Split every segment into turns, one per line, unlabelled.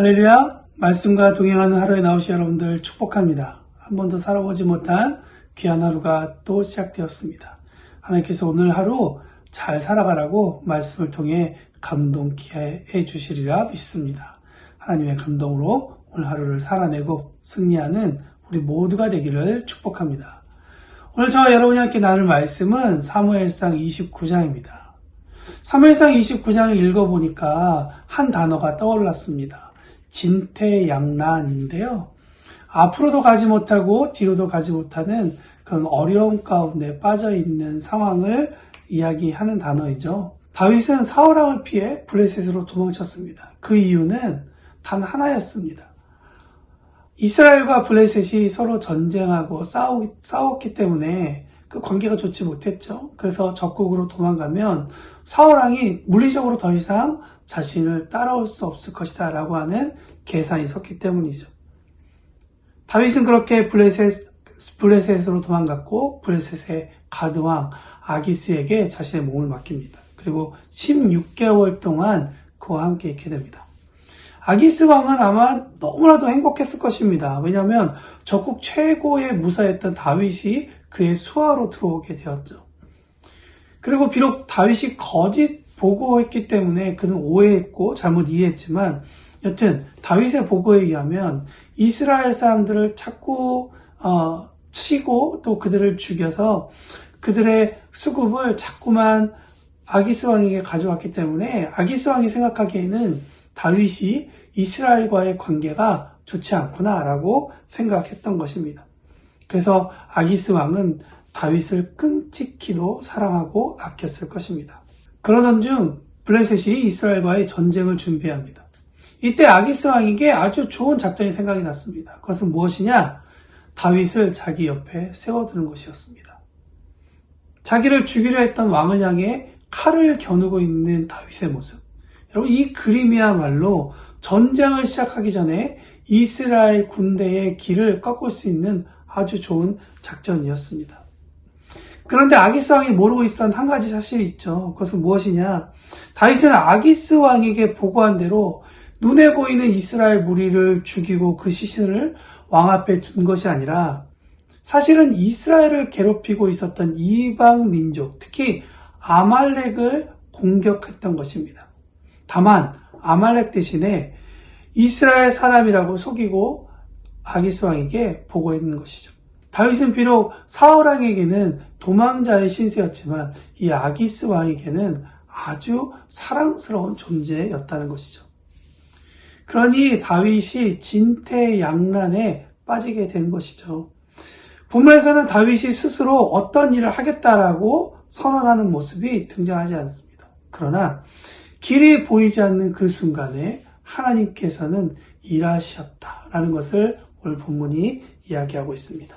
할렐루야! 말씀과 동행하는 하루에 나오신 여러분들 축복합니다. 한 번도 살아보지 못한 귀한 하루가 또 시작되었습니다. 하나님께서 오늘 하루 잘 살아가라고 말씀을 통해 감동케 해 주시리라 믿습니다. 하나님의 감동으로 오늘 하루를 살아내고 승리하는 우리 모두가 되기를 축복합니다. 오늘 저와 여러분이 함께 나눌 말씀은 사무엘상 29장입니다. 사무엘상 29장을 읽어보니까 한 단어가 떠올랐습니다. 진퇴양난인데요. 앞으로도 가지 못하고 뒤로도 가지 못하는 그런 어려움 가운데 빠져 있는 상황을 이야기하는 단어이죠. 다윗은 사울왕을 피해 블레셋으로 도망쳤습니다. 그 이유는 단 하나였습니다. 이스라엘과 블레셋이 서로 전쟁하고 싸우, 싸웠기 때문에 그 관계가 좋지 못했죠. 그래서 적국으로 도망가면 사울왕이 물리적으로 더 이상 자신을 따라올 수 없을 것이다 라고 하는 계산이 섰기 때문이죠. 다윗은 그렇게 블레셋, 블레셋으로 도망갔고 블레셋의 가드왕 아기스에게 자신의 몸을 맡깁니다. 그리고 16개월 동안 그와 함께 있게 됩니다. 아기스 왕은 아마 너무나도 행복했을 것입니다. 왜냐하면 적국 최고의 무사였던 다윗이 그의 수하로 들어오게 되었죠. 그리고 비록 다윗이 거짓 보고했기 때문에 그는 오해했고 잘못 이해했지만 여튼 다윗의 보고에 의하면 이스라엘 사람들을 찾고 어, 치고 또 그들을 죽여서 그들의 수급을 자꾸만 아기스 왕에게 가져왔기 때문에 아기스 왕이 생각하기에는 다윗이 이스라엘과의 관계가 좋지 않구나라고 생각했던 것입니다. 그래서 아기스 왕은 다윗을 끔찍히도 사랑하고 아꼈을 것입니다. 그러던 중 블레셋이 이스라엘과의 전쟁을 준비합니다. 이때 아기스 왕에게 아주 좋은 작전이 생각이 났습니다. 그것은 무엇이냐? 다윗을 자기 옆에 세워두는 것이었습니다. 자기를 죽이려 했던 왕을 향해 칼을 겨누고 있는 다윗의 모습. 여러분, 이 그림이야말로 전쟁을 시작하기 전에 이스라엘 군대의 길을 꺾을 수 있는 아주 좋은 작전이었습니다. 그런데 아기스 왕이 모르고 있었던 한 가지 사실이 있죠. 그것은 무엇이냐? 다윗은 아기스 왕에게 보고한 대로 눈에 보이는 이스라엘 무리를 죽이고 그 시신을 왕 앞에 둔 것이 아니라 사실은 이스라엘을 괴롭히고 있었던 이방 민족, 특히 아말렉을 공격했던 것입니다. 다만 아말렉 대신에 이스라엘 사람이라고 속이고 아기스 왕에게 보고했는 것이죠. 다윗은 비록 사울 왕에게는 도망자의 신세였지만 이 아기스 왕에게는 아주 사랑스러운 존재였다는 것이죠. 그러니 다윗이 진퇴양난에 빠지게 된 것이죠. 본문에서는 다윗이 스스로 어떤 일을 하겠다라고 선언하는 모습이 등장하지 않습니다. 그러나 길이 보이지 않는 그 순간에 하나님께서는 일하셨다라는 것을 오늘 본문이 이야기하고 있습니다.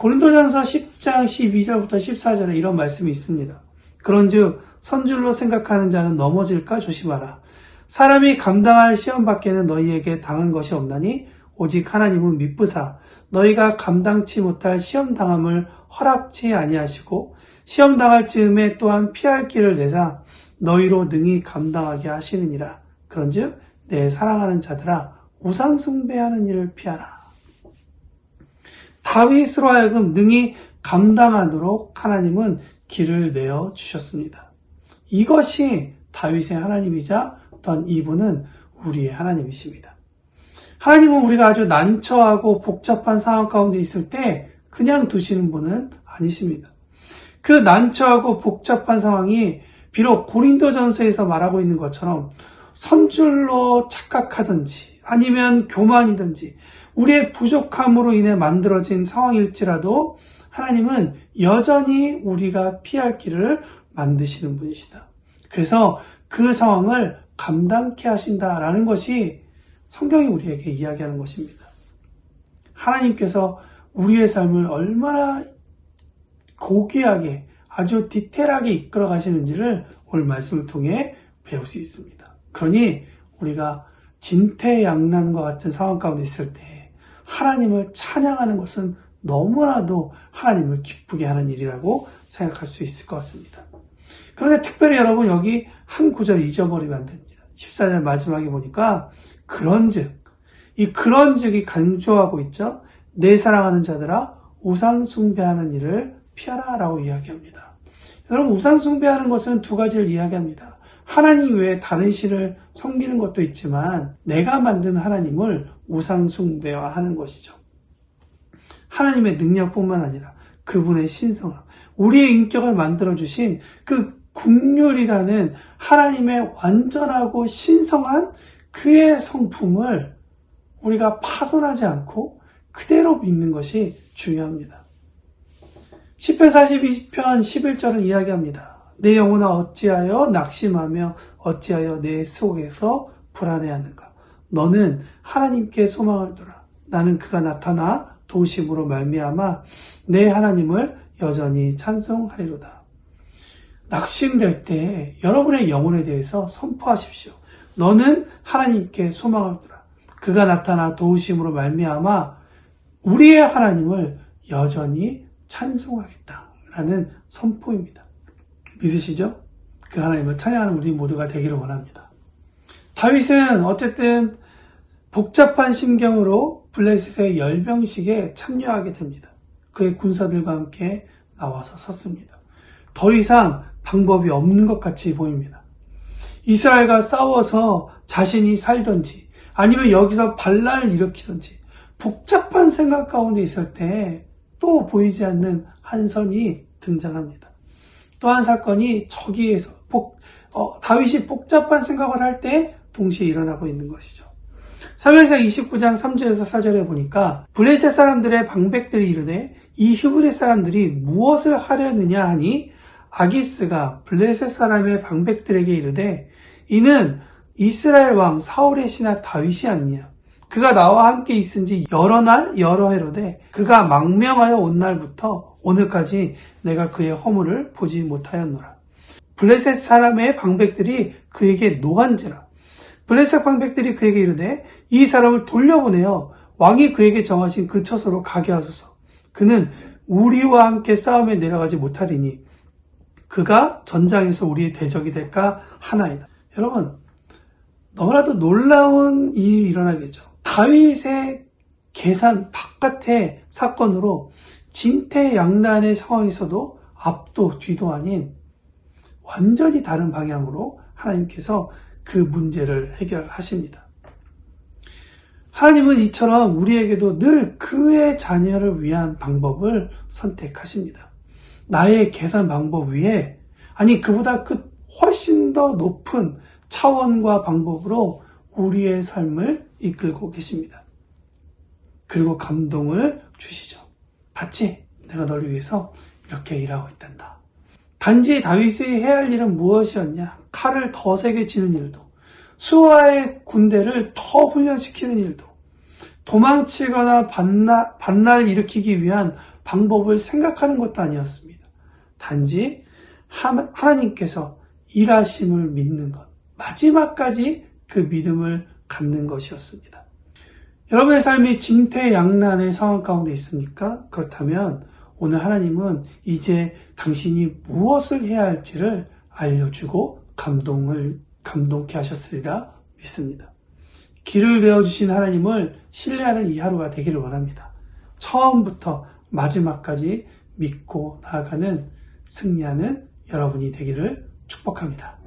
고린도전서 10장 12절부터 14절에 이런 말씀이 있습니다. 그런즉 선줄로 생각하는 자는 넘어질까 조심하라. 사람이 감당할 시험 밖에는 너희에게 당한 것이 없나니 오직 하나님은 미쁘사 너희가 감당치 못할 시험 당함을 허락치 아니하시고 시험 당할 즈음에 또한 피할 길을 내사 너희로 능히 감당하게 하시느니라. 그런즉 내 사랑하는 자들아 우상 숭배하는 일을 피하라. 다윗으로 하여금 능히 감당하도록 하나님은 길을 내어 주셨습니다. 이것이 다윗의 하나님이자 어떤 이분은 우리의 하나님이십니다. 하나님은 우리가 아주 난처하고 복잡한 상황 가운데 있을 때 그냥 두시는 분은 아니십니다. 그 난처하고 복잡한 상황이 비록 고린도전서에서 말하고 있는 것처럼 선줄로 착각하든지 아니면 교만이든지 우리의 부족함으로 인해 만들어진 상황일지라도 하나님은 여전히 우리가 피할 길을 만드시는 분이시다. 그래서 그 상황을 감당케 하신다라는 것이 성경이 우리에게 이야기하는 것입니다. 하나님께서 우리의 삶을 얼마나 고귀하게 아주 디테일하게 이끌어 가시는지를 오늘 말씀을 통해 배울 수 있습니다. 그러니 우리가 진퇴양난과 같은 상황 가운데 있을 때 하나님을 찬양하는 것은 너무나도 하나님을 기쁘게 하는 일이라고 생각할 수 있을 것 같습니다. 그런데 특별히 여러분 여기 한 구절 잊어버리면 안 됩니다. 14절 마지막에 보니까 그런즉 이 그런즉이 강조하고 있죠. 내 사랑하는 자들아 우상 숭배하는 일을 피하라라고 이야기합니다. 여러분 우상 숭배하는 것은 두 가지를 이야기합니다. 하나님 외에 다른 신을 섬기는 것도 있지만 내가 만든 하나님을 우상 숭배화하는 것이죠. 하나님의 능력뿐만 아니라 그분의 신성함, 우리의 인격을 만들어 주신 그 국률이라는 하나님의 완전하고 신성한 그의 성품을 우리가 파손하지 않고 그대로 믿는 것이 중요합니다. 10편 42편 11절은 이야기합니다. 내 영혼아 어찌하여 낙심하며 어찌하여 내 속에서 불안해하는가. 너는 하나님께 소망을 두라. 나는 그가 나타나 도심으로 말미암아 내 하나님을 여전히 찬송하리로다. 낙심될 때 여러분의 영혼에 대해서 선포하십시오. 너는 하나님께 소망을 두라. 그가 나타나 도우심으로 말미암아 우리의 하나님을 여전히 찬송하겠다라는 선포입니다. 믿으시죠? 그 하나님을 찬양하는 우리 모두가 되기를 원합니다. 다윗은 어쨌든 복잡한 심경으로 블레셋의 열병식에 참여하게 됩니다. 그의 군사들과 함께 나와서 섰습니다. 더 이상 방법이 없는 것 같이 보입니다. 이스라엘과 싸워서 자신이 살던지 아니면 여기서 반란을 일으키던지 복잡한 생각 가운데 있을 때 또 보이지 않는 한 선이 등장합니다. 또한 사건이 저기에서 복, 어, 다윗이 복잡한 생각을 할 때 동시에 일어나고 있는 것이죠. 사무엘상 29장 3절에서 4절에 보니까 블레셋 사람들의 방백들이 이르되 이 히브리 사람들이 무엇을 하려느냐 하니 아기스가 블레셋 사람의 방백들에게 이르되 이는 이스라엘 왕 사울의 신하 다윗이 아니냐 그가 나와 함께 있은 지 여러 날 여러 해로되 그가 망명하여 온 날부터 오늘까지 내가 그의 허물을 보지 못하였노라 블레셋 사람의 방백들이 그에게 노한지라 블레셋 방백들이 그에게 이르되 이 사람을 돌려보내어 왕이 그에게 정하신 그 처소로 가게 하소서. 그는 우리와 함께 싸움에 내려가지 못하리니 그가 전장에서 우리의 대적이 될까 하나이다. 여러분 너무나도 놀라운 일이 일어나겠죠. 다윗의 계산 바깥의 사건으로 진퇴양난의 상황에서도 앞도 뒤도 아닌 완전히 다른 방향으로 하나님께서 그 문제를 해결하십니다. 하나님은 이처럼 우리에게도 늘 그의 자녀를 위한 방법을 선택하십니다. 나의 계산 방법 위에, 아니, 그보다 그 훨씬 더 높은 차원과 방법으로 우리의 삶을 이끌고 계십니다. 그리고 감동을 주시죠. 봤지? 내가 너를 위해서 이렇게 일하고 있단다. 단지 다윗이 해야 할 일은 무엇이었냐? 칼을 더 세게 치는 일도, 수아의 군대를 더 훈련시키는 일도, 도망치거나 반날, 반날 일으키기 위한 방법을 생각하는 것도 아니었습니다. 단지 하나님께서 일하심을 믿는 것, 마지막까지 그 믿음을 갖는 것이었습니다. 여러분의 삶이 진퇴양난의 상황 가운데 있습니까? 그렇다면 오늘 하나님은 이제 당신이 무엇을 해야 할지를 알려주고 감동을 감동케 하셨으리라 믿습니다. 길을 내어주신 하나님을 신뢰하는 이 하루가 되기를 원합니다. 처음부터 마지막까지 믿고 나아가는 승리하는 여러분이 되기를 축복합니다.